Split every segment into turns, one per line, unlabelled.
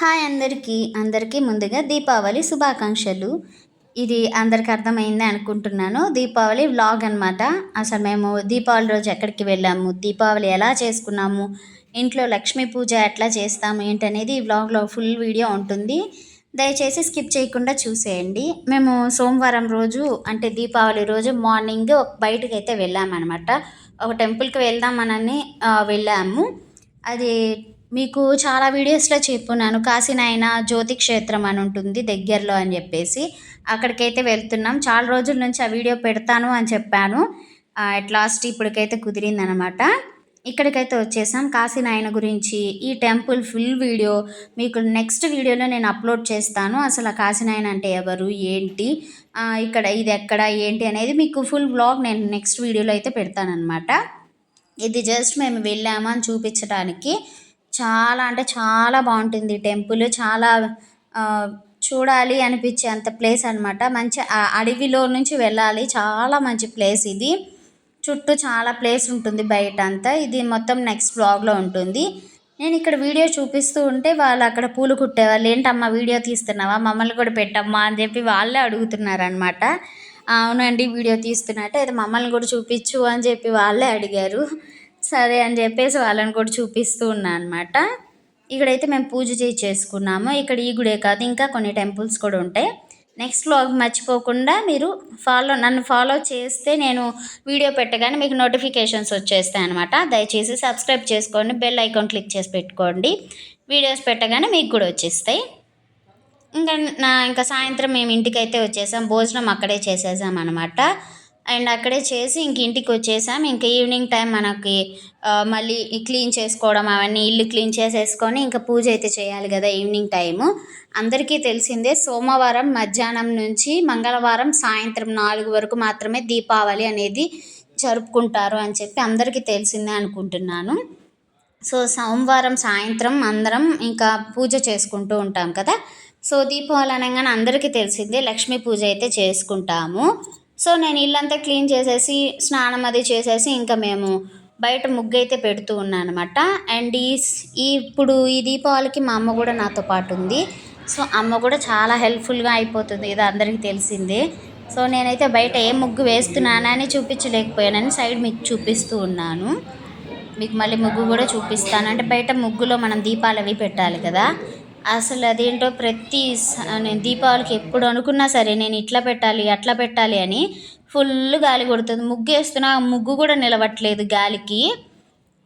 Hi అందరికీ అందరికీ ముందుగా దీపావళి శుభాకాంక్షలు. ఇది అందరికి అర్థమైంది అనుకుంటున్నాను. దీపావళి వ్లాగ్ అనమాట అసలు మేము దీపావళి రోజు ఎక్కడికి వెళ్ళాము? దీపావళి ఎలా చేసుకున్నాము? ఇంట్లో లక్ష్మీ పూజ ఎట్లా చేస్తాము? ఏంటనేది ఈ వ్లాగ్లో ఫుల్ వీడియో ఉంటుంది. దయచేసి స్కిప్ చేయకుండా చూసేయండి. మేము సోమవారం రోజు అంటే దీపావళి రోజు మార్నింగ్ బయటకు అయితే వెళ్ళామన్నమాట. ఒక టెంపుల్కి వెళ్దామనని వెళ్ళాము. అది మీకు చాలా వీడియోస్లో చెప్పున్నాను కాశీనాయన జ్యోతి క్షేత్రం అని ఉంటుంది దగ్గరలో అని చెప్పేసి. అక్కడికైతే వెళ్తున్నాం. చాలా రోజుల నుంచి ఆ వీడియో పెడతాను అని చెప్పాను. అట్ లాస్ట్ ఇప్పటికైతే కుదిరిందనమాట. ఇక్కడికైతే వచ్చేసాం. కాశీనాయన గురించి ఈ టెంపుల్ ఫుల్ వీడియో మీకు నెక్స్ట్ వీడియోలో నేను అప్లోడ్ చేస్తాను. అసలు ఆ కాశీనాయన అంటే ఎవరు ఏంటి ఇక్కడ ఇది ఎక్కడ ఏంటి అనేది మీకు ఫుల్ బ్లాగ్ నేను నెక్స్ట్ వీడియోలో అయితే పెడతానమాట ఇది జస్ట్ మేము వెళ్ళాము అని చూపించడానికి చాలా అంటే చాలా బాగుంటుంది టెంపుల్. చాలా చూడాలి అనిపించే అంత ప్లేస్ అనమాట మంచి అడవిలో నుంచి వెళ్ళాలి. చాలా మంచి ప్లేస్ ఇది. చుట్టూ చాలా ప్లేస్ ఉంటుంది బయట అంతా ఇది మొత్తం నెక్స్ట్ బ్లాగ్లో ఉంటుంది. నేను ఇక్కడ వీడియో చూపిస్తూ ఉంటే వాళ్ళు అక్కడ పూలు కుట్టేవాళ్ళు. ఏంటమ్మా వీడియో తీస్తున్నావా? మమ్మల్ని కూడా పెట్టమ్మా అని చెప్పి వాళ్ళే అడుగుతున్నారనమాట అవునండి వీడియో తీస్తున్నట్టు. అయితే మమ్మల్ని కూడా చూపించు అని చెప్పి వాళ్ళే అడిగారు. సరే అని చెప్పేసి వాళ్ళని కూడా చూపిస్తూ ఉన్నా అనమాట ఇక్కడైతే మేము పూజ చేసి చేసుకున్నాము. ఇక్కడ ఈ గుడే కాదు ఇంకా కొన్ని టెంపుల్స్ కూడా ఉంటాయి. నెక్స్ట్ వ్లాగ్ మర్చిపోకుండా మీరు ఫాలో నన్ను ఫాలో చేస్తే నేను వీడియో పెట్టగానే మీకు నోటిఫికేషన్స్ వచ్చేస్తాయి అనమాట దయచేసి సబ్స్క్రైబ్ చేసుకోండి బెల్ ఐకాన్ క్లిక్ చేసి పెట్టుకోండి. వీడియోస్ పెట్టగానే మీకు కూడా వచ్చేస్తాయి. ఇంకా నా ఇంకా సాయంత్రం మేము ఇంటికైతే వచ్చేసాం. భోజనం అక్కడే చేసేసాం అనమాట అండ్ అక్కడే చేసి ఇంక ఇంటికి వచ్చేసాం ఇంకా ఈవినింగ్ టైం మనకి మళ్ళీ క్లీన్ చేసుకోవడం అవన్నీ ఇల్లు క్లీన్ చేసేసుకొని ఇంకా పూజ అయితే చేయాలి కదా ఈవినింగ్ టైము. అందరికీ తెలిసిందే సోమవారం మధ్యాహ్నం నుంచి మంగళవారం సాయంత్రం నాలుగు వరకు మాత్రమే దీపావళి అనేది జరుపుకుంటారు అని చెప్పి అందరికీ తెలిసిందే అనుకుంటున్నాను. సో సోమవారం సాయంత్రం అందరం ఇంకా పూజ చేసుకుంటూ ఉంటాం కదా. సో దీపావళి అనగానే అందరికీ తెలిసిందే లక్ష్మీ పూజ అయితే చేసుకుంటాము. సో నేను ఇల్లంతా క్లీన్ చేసేసి స్నానం అది చేసేసి ఇంకా మేము బయట ముగ్గు అయితే పెడుతూ ఉన్నాను అనమాట అండ్ ఈ ఈ ఇప్పుడు ఈ దీపావళికి మా అమ్మ కూడా నాతో పాటు ఉంది. సో అమ్మ కూడా చాలా హెల్ప్ఫుల్గా అయిపోతుంది ఇది అందరికీ తెలిసిందే. సో నేనైతే బయట ఏ ముగ్గు వేస్తున్నానని చూపించలేకపోయానని సైడ్ మీకు చూపిస్తూ ఉన్నాను. మీకు మళ్ళీ ముగ్గు కూడా చూపిస్తాను. అంటే బయట ముగ్గులో మనం దీపాలు అవి పెట్టాలి కదా. అసలు అదేంటో ప్రతి స- నేను దీపావళికి ఎప్పుడు అనుకున్నా సరే నేను ఇట్లా పెట్టాలి అట్లా పెట్టాలి అని ఫుల్ గాలి కొడుతుంది. ముగ్గు వేస్తున్నా ముగ్గు కూడా నిలవట్లేదు గాలికి.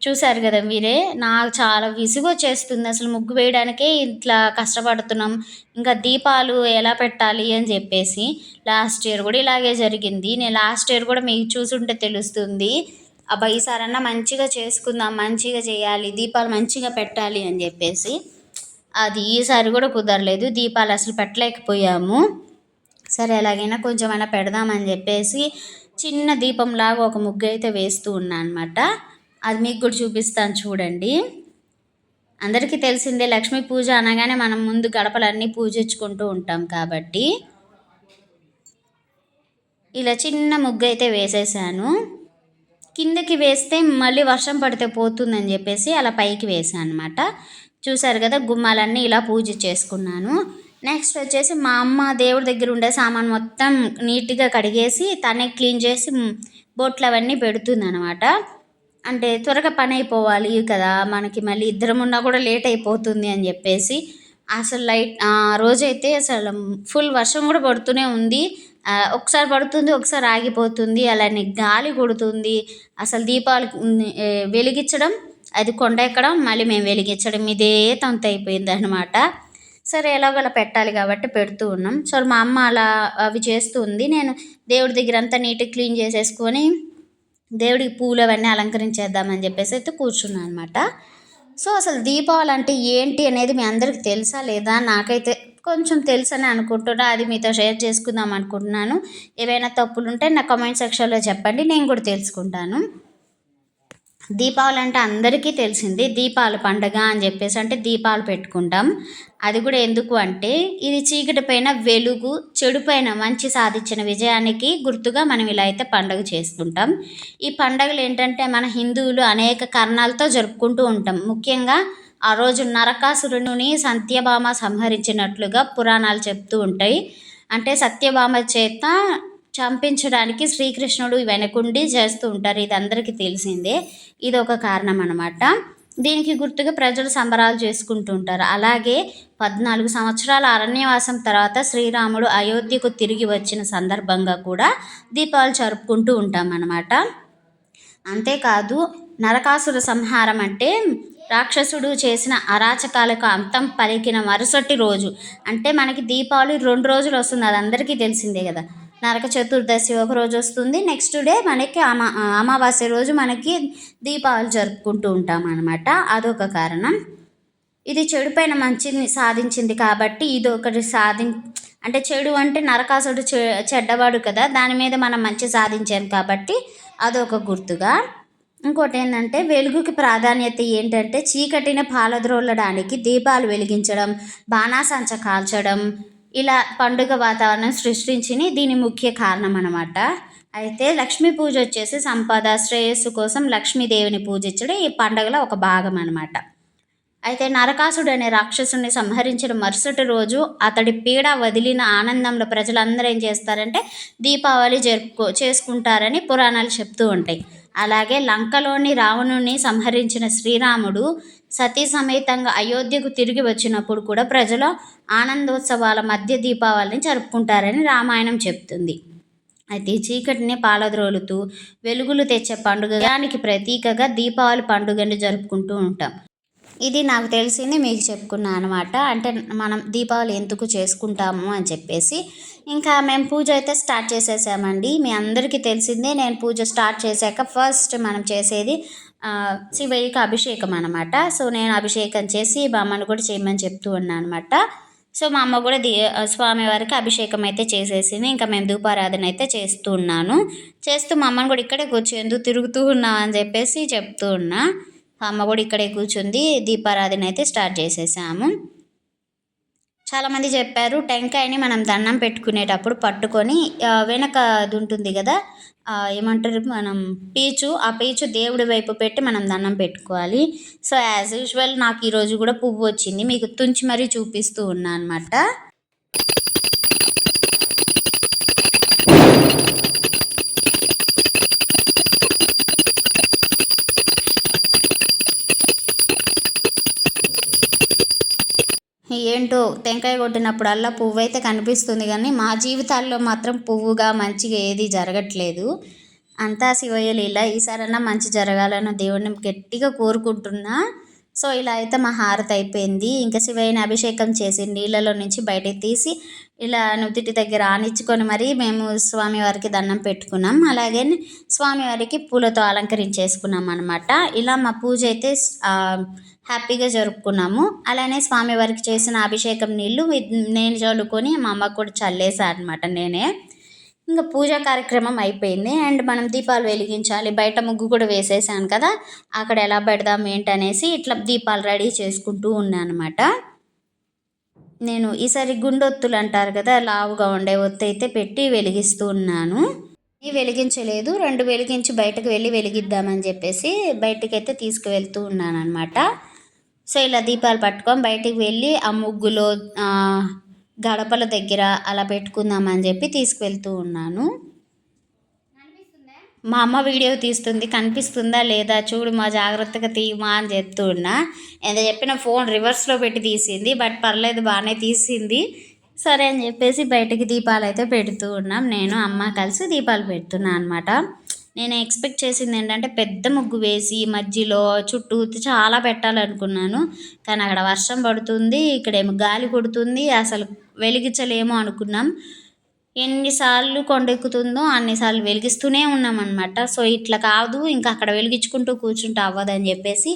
చూశారు కదా మీరే? నాకు చాలా విసుగు వచ్చేస్తుంది అసలు ముగ్గు వేయడానికే ఇట్లా కష్టపడుతున్నాం. ఇంకా దీపాలు ఎలా పెట్టాలి అని చెప్పేసి లాస్ట్ ఇయర్ కూడా ఇలాగే జరిగింది. నేను లాస్ట్ ఇయర్ కూడా మీకు చూసుంటే తెలుస్తుంది. అబ్బా ఈసారన్నా మంచిగా చేసుకుందాం మంచిగా చేయాలి దీపాలు మంచిగా పెట్టాలి అని చెప్పేసి అది ఈసారి కూడా కుదరలేదు. దీపాలు అసలు పెట్టలేకపోయాము. సరే ఎలాగైనా కొంచెమైనా పెడదామని చెప్పేసి చిన్న దీపంలాగా ఒక ముగ్గు అయితే వేస్తూ ఉన్నా అనమాట అది మీకు కూడా చూపిస్తాను చూడండి. అందరికీ తెలిసిందే లక్ష్మీ పూజ అనగానే మనం ముందు గడపలన్నీ పూజించుకుంటూ ఉంటాం కాబట్టి. ఇలా చిన్న ముగ్గు అయితే వేసేసాను. కిందకి వేస్తే మళ్ళీ వర్షం పడితే పోతుందని చెప్పేసి అలా పైకి వేసాను అనమాట చూసారు కదా గుమ్మాలన్నీ ఇలా పూజ చేసుకున్నాను. నెక్స్ట్ వచ్చేసి మా అమ్మ దేవుడి దగ్గర ఉండే సామాన్ మొత్తం నీట్గా కడిగేసి తనే క్లీన్ చేసి బొట్లు అవన్నీ పెడుతుంది అనమాట అంటే త్వరగా పని అయిపోవాలి కదా మనకి మళ్ళీ ఇద్దరం ఉన్నా కూడా లేట్ అయిపోతుంది అని చెప్పేసి. అసలు లైట్ ఆ రోజైతే అసలు ఫుల్ వర్షం కూడా పడుతూనే ఉంది. ఒకసారి పడుతుంది ఒకసారి ఆగిపోతుంది అలానే గాలి కొడుతుంది. అసలు దీపాలు వెలిగించడం అది కొండ ఎక్కడం మళ్ళీ మేము వెలిగించడం ఇదే తంత అయిపోయింది అనమాట సరే ఎలాగోలా పెట్టాలి కాబట్టి పెడుతూ ఉన్నాం. సో మా అమ్మ అలా అవి చేస్తూ ఉంది. నేను దేవుడి దగ్గర అంతా నీట్గా క్లీన్ చేసేసుకొని దేవుడికి పూలు అవన్నీ అలంకరించేద్దామని చెప్పేసి అయితే కూర్చున్నాను అనమాట సో అసలు దీపావళి అంటే ఏంటి అనేది మీ అందరికి తెలుసా లేదా? నాకైతే కొంచెం తెలుసని అనుకుంటున్నా అది మీతో షేర్ చేసుకుందాం అనుకుంటున్నాను. ఏవైనా తప్పులు ఉంటే నా కామెంట్ సెక్షన్లో చెప్పండి నేను కూడా తెలుసుకుంటాను. దీపావళి అంటే అందరికీ తెలిసింది దీపాల పండగ అని చెప్పేసి అంటే దీపాలు పెట్టుకుంటాం. అది కూడా ఎందుకు అంటే ఇది చీకటి పైన వెలుగు చెడు పైన మంచి సాధించిన విజయానికి గుర్తుగా మనం ఇలా అయితే పండుగ చేసుకుంటాం. ఈ పండుగలు ఏంటంటే మన హిందువులు అనేక కారణాలతో జరుపుకుంటూ ఉంటాం. ముఖ్యంగా ఆ రోజు నరకాసురుని సత్యభామ సంహరించినట్లుగా పురాణాలు చెప్తూ ఉంటాయి. అంటే సత్యభామ చేత చంపించడానికి శ్రీకృష్ణుడు వెనకుండి చేస్తూ ఉంటారు. ఇది అందరికీ తెలిసిందే. ఇది ఒక కారణం అనమాట దీనికి గుర్తుగా ప్రజలు సంబరాలు చేసుకుంటూ ఉంటారు. అలాగే పద్నాలుగు సంవత్సరాల అరణ్యవాసం తర్వాత శ్రీరాముడు అయోధ్యకు తిరిగి వచ్చిన సందర్భంగా కూడా దీపాలు జరుపుకుంటూ ఉంటామన్నమాట. అంతేకాదు నరకాసుర సంహారం అంటే రాక్షసుడు చేసిన అరాచకాలకు అంతం పలికిన మరుసటి రోజు. అంటే మనకి దీపావళి రెండు రోజులు వస్తుంది అది అందరికీ తెలిసిందే కదా. నరక చతుర్దశి ఒక రోజు వస్తుంది నెక్స్ట్ డే మనకి అమా అమావాస్య రోజు మనకి దీపావళి జరుపుకుంటూ ఉంటాం అనమాట అదొక కారణం. ఇది చెడుపైన మంచిని సాధించింది కాబట్టి ఇది ఒకటి సాధి అంటే చెడు అంటే నరకాసుడు చె చెడ్డవాడు కదా దాని మీద మనం మంచి సాధించాం కాబట్టి అదొక గుర్తుగా. ఇంకోటి ఏంటంటే వెలుగుకి ప్రాధాన్యత ఏంటంటే చీకటిని పాలద్రోలడానికి దీపాలు వెలిగించడం బాణాసంచ కాల్చడం ఇలా పండుగ వాతావరణం సృష్టించింది దీని ముఖ్య కారణం అనమాట అయితే లక్ష్మీ పూజ వచ్చేసి సంపద శ్రేయస్సు కోసం లక్ష్మీదేవిని పూజించడం ఈ పండుగలో ఒక భాగం అనమాట అయితే నరకాసుడు అనే రాక్షసుని సంహరించిన మరుసటి రోజు అతడి పీడ వదిలిన ఆనందంలో ప్రజలందరూ ఏం చేస్తారంటే దీపావళి జరుపుకో చేసుకుంటారని పురాణాలు చెప్తూ ఉంటాయి. అలాగే లంకలోని రావణుని సంహరించిన శ్రీరాముడు సతీ సమేతంగా అయోధ్యకు తిరిగి వచ్చినప్పుడు కూడా ప్రజలు ఆనందోత్సవాల మధ్య దీపావళిని జరుపుకుంటారని రామాయణం చెప్తుంది. అయితే చీకటిని పాలద్రోలుతూ వెలుగులు తెచ్చే పండుగ దానికి ప్రతీకగా దీపావళి పండుగను జరుపుకుంటూ ఉంటాం. ఇది నాకు తెలిసింది మీకు చెప్పుకున్నాను అనమాట అంటే మనం దీపావళి ఎందుకు చేసుకుంటాము అని చెప్పేసి. ఇంకా మేము పూజ అయితే స్టార్ట్ చేసేసామండి. మీ అందరికీ తెలిసిందే నేను పూజ స్టార్ట్ చేశాక ఫస్ట్ మనం చేసేది శివయ్యకి అభిషేకం అనమాట సో నేను అభిషేకం చేసి మా అమ్మను కూడా చేయమని చెప్తూ ఉన్నాను అనమాట సో మా అమ్మ కూడా స్వామి వారికి అభిషేకం అయితే చేసేసింది. ఇంకా మేము ధూపారాధన అయితే చేస్తూ ఉన్నాను. చేస్తూ మా అమ్మని కూడా ఇక్కడే కూర్చో ఎందుకు తిరుగుతూ ఉన్నాం అని చెప్పేసి చెప్తూ ఉన్నా. అమ్మ కూడా ఇక్కడే కూర్చుంది. దీపారాధన అయితే స్టార్ట్ చేసేసాము. చాలామంది చెప్పారు టెంకాయని మనం దండం పెట్టుకునేటప్పుడు పట్టుకొని వెనక అది ఉంటుంది కదా ఏమంటారు మనం పీచు ఆ పీచు దేవుడి వైపు పెట్టి మనం దండం పెట్టుకోవాలి. సో యాజ్ యూజువల్ నాకు ఈరోజు కూడా పువ్వు వచ్చింది. మీకు తుంచి మరీ చూపిస్తూ ఉన్నా అనమాట ఏంటో టెంకాయ కొట్టినప్పుడల్లా పువ్వు అయితే కనిపిస్తుంది కానీ మా జీవితాల్లో మాత్రం పువ్వుగా మంచిగా ఏది జరగట్లేదు. అంతా శివయ్య లీల. ఈసారన్నా మంచి జరగాలని దేవుడిని గట్టిగా కోరుకుంటున్నా. సో ఇలా అయితే మా హారతి అయిపోయింది. ఇంకా శివయ్యని అభిషేకం చేసి నీళ్ళలో నుంచి బయటకు తీసి ఇలా నుదుటి దగ్గర ఆనిచ్చుకొని మరీ మేము స్వామివారికి దండం పెట్టుకున్నాం. అలాగే స్వామివారికి పూలతో అలంకరించేసుకున్నాం అనమాట ఇలా మా పూజ అయితే హ్యాపీగా జరుపుకున్నాము. అలానే స్వామివారికి చేసిన అభిషేకం నీళ్ళు నేను చల్లుకొని మా అమ్మ కూడా చల్లేసా అనమాట నేనే. ఇంకా పూజా కార్యక్రమం అయిపోయింది. అండ్ మనం దీపాలు వెలిగించాలి. బయట ముగ్గు కూడా వేసేసాను కదా అక్కడ ఎలా పెడదాం ఏంటనేసి ఇట్లా దీపాలు రెడీ చేసుకుంటూ ఉన్నాను అనమాట నేను ఈసారి గుండొత్తులు అంటారు కదా లావుగా ఉండే ఒత్తి అయితే పెట్టి వెలిగిస్తూ ఉన్నాను. వెలిగించలేదు. రెండు వెలిగించి బయటకు వెళ్ళి వెలిగిద్దామని చెప్పేసి బయటకైతే అయితే తీసుకువెళ్తూ ఉన్నాను అనమాట సో ఇలా దీపాలు పట్టుకొని బయటికి వెళ్ళి ఆ ముగ్గులో గడపల దగ్గర అలా పెట్టుకుందామని చెప్పి తీసుకువెళ్తూ ఉన్నాను. మా అమ్మ వీడియో తీస్తుంది కనిపిస్తుందా లేదా చూడు మా జాగ్రత్తగా తీయమా అని చెప్తూ ఉన్నా. ఎంత చెప్పిన ఫోన్ రివర్స్లో పెట్టి తీసింది బట్ పర్లేదు బాగానే తీసింది. సరే అని చెప్పేసి బయటకి దీపాలు అయితే పెడుతూ ఉన్నాం. నేను అమ్మ కలిసి దీపాలు పెడుతున్నాను అనమాట నేను ఎక్స్పెక్ట్ చేసింది ఏంటంటే పెద్ద ముగ్గు వేసి మధ్యలో చుట్టూ చాలా పెట్టాలనుకున్నాను. కానీ అక్కడ వర్షం పడుతుంది ఇక్కడేమో గాలి కొడుతుంది అసలు వెలిగించలేము అనుకున్నాం. ఎన్నిసార్లు కొండెక్కుతుందో అన్నిసార్లు వెలిగిస్తూనే ఉన్నాం అనమాట సో ఇట్లా కాదు ఇంకా అక్కడ వెలిగించుకుంటూ కూర్చుంటూ అవ్వదని చెప్పేసి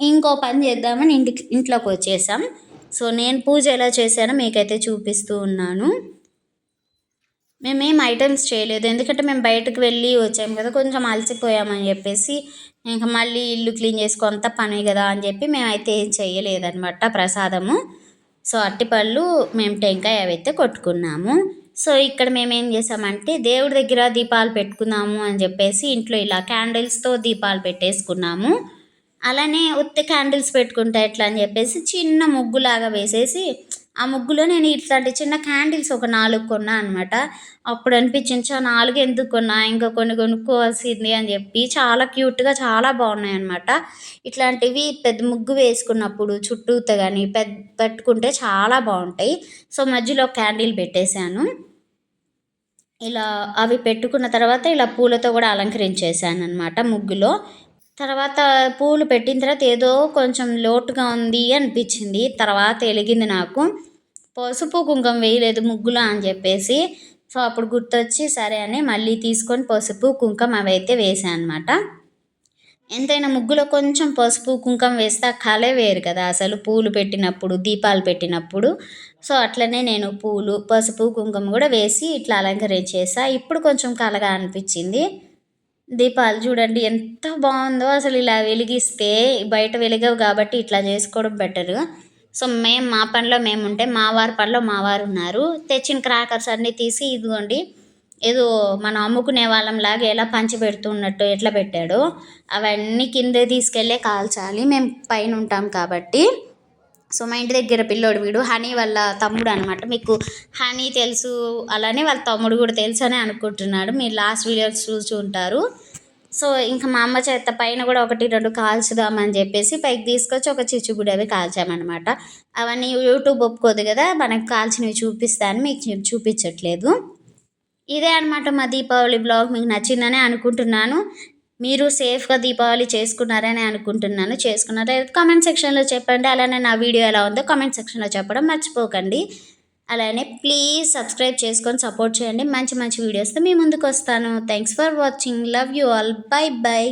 ఇంకో పని చేద్దామని ఇంటికి ఇంట్లోకి వచ్చేసాం. సో నేను పూజ ఎలా చేశానో మీకైతే చూపిస్తూ ఉన్నాను. మేమేం ఐటమ్స్ చేయలేదు. ఎందుకంటే మేము బయటకు వెళ్ళి వచ్చాము కదా కొంచెం అలసిపోయామని చెప్పేసి ఇంకా మళ్ళీ ఇల్లు క్లీన్ చేసుకుంత పని కదా అని చెప్పి మేమైతే ఏం చేయలేదన్నమాట ప్రసాదము. సో అట్టిపళ్ళు మేము టెంకాయ అవైతే కొట్టుకున్నాము. సో ఇక్కడ మేము ఏం చేసామంటే దేవుడి దగ్గర దీపాలు పెట్టుకుందాము అని చెప్పేసి ఇంట్లో ఇలా క్యాండిల్స్తో దీపాలు పెట్టేసుకున్నాము. అలానే ఉత్తి క్యాండిల్స్ పెట్టుకుంటా ఎట్లా అని చెప్పేసి చిన్న ముగ్గులాగా వేసేసి ఆ ముగ్గులో నేను ఇట్లాంటి చిన్న క్యాండిల్స్ ఒక నాలుగు కొన్నా అనమాట అప్పుడు అనిపించింది చా నాలుగు ఎందుకు కొన్నా? ఇంకా కొన్ని కొనుక్కోవాల్సింది అని చెప్పి చాలా క్యూట్గా చాలా బాగున్నాయి అనమాట ఇట్లాంటివి పెద్ద ముగ్గు వేసుకున్నప్పుడు చుట్టూతో కానీ పెద్ద పెట్టుకుంటే చాలా బాగుంటాయి. సో మధ్యలో క్యాండిల్ పెట్టేశాను. ఇలా అవి పెట్టుకున్న తర్వాత ఇలా పూలతో కూడా అలంకరించేసాను అనమాట ముగ్గులో. తర్వాత పూలు పెట్టిన తర్వాత ఏదో కొంచెం లోటుగా ఉంది అనిపించింది. తర్వాత వెలిగింది నాకు. పసుపు కుంకుమ వేయలేదు ముగ్గులో అని చెప్పేసి. సో అప్పుడు గుర్తొచ్చి సరే అని మళ్ళీ తీసుకొని పసుపు కుంకుమ అవి అయితే వేసాను అనమాట ఎంతైనా ముగ్గులో కొంచెం పసుపు కుంకుమ వేస్తే ఆ కలే వేరు కదా. అసలు పూలు పెట్టినప్పుడు దీపాలు పెట్టినప్పుడు. సో అట్లనే నేను పూలు పసుపు కుంకుమ కూడా వేసి ఇట్లా అలంకరించేసా. ఇప్పుడు కొంచెం కలగా అనిపించింది. దీపాలు చూడండి ఎంత బాగుందో అసలు ఇలా వెలిగిస్తే బయట వెలిగవు కాబట్టి ఇట్లా చేసుకోవడం బెటరు సో మేము మా పనిలో మేము ఉంటే మా వారి పనిలో మా వారు ఉన్నారు. తెచ్చిన క్రాకర్స్ అన్నీ తీసి ఇదిగోండి ఏదో మనం అమ్ముకునే వాళ్ళంలాగా ఎలా పంచి పెడుతున్నట్టు ఎట్లా పెట్టాడో అవన్నీ కిందే తీసుకెళ్ళే కాల్చాలి. మేము పైన ఉంటాం కాబట్టి. సో మా ఇంటి దగ్గర పిల్లోడు వీడు. హనీ వాళ్ళ తమ్ముడు అనమాట మీకు హనీ తెలుసు అలానే వాళ్ళ తమ్ముడు కూడా తెలుసు అని అనుకుంటున్నాడు. మీరు లాస్ట్ వీడియోస్ చూసి ఉంటారు. సో ఇంకా మా అమ్మ చేత పైన కూడా ఒకటి రెండు కాల్చుదామని చెప్పేసి పైకి తీసుకొచ్చి ఒక చిచ్చుబుడి అవి కాల్చామన్నమాట. అవన్నీ యూట్యూబ్ ఒప్పుకోదు కదా మనకు కాల్చినవి చూపిస్తాను మీకు చూపించట్లేదు. ఇదే అనమాట మా దీపావళి బ్లాగ్ మీకు నచ్చిందని అనుకుంటున్నాను. మీరు సేఫ్గా దీపావళి చేసుకున్నారని అనుకుంటున్నాను. చేసుకున్నారా కామెంట్ సెక్షన్లో చెప్పండి. అలానే నా వీడియో ఎలా ఉందో కామెంట్ సెక్షన్లో చెప్పడం మర్చిపోకండి. అలానే ప్లీజ్ సబ్స్క్రైబ్ చేసుకొని సపోర్ట్ చేయండి. మంచి మంచి వీడియోస్తో మీ ముందుకు వస్తాను. Thanks for watching love you all bye bye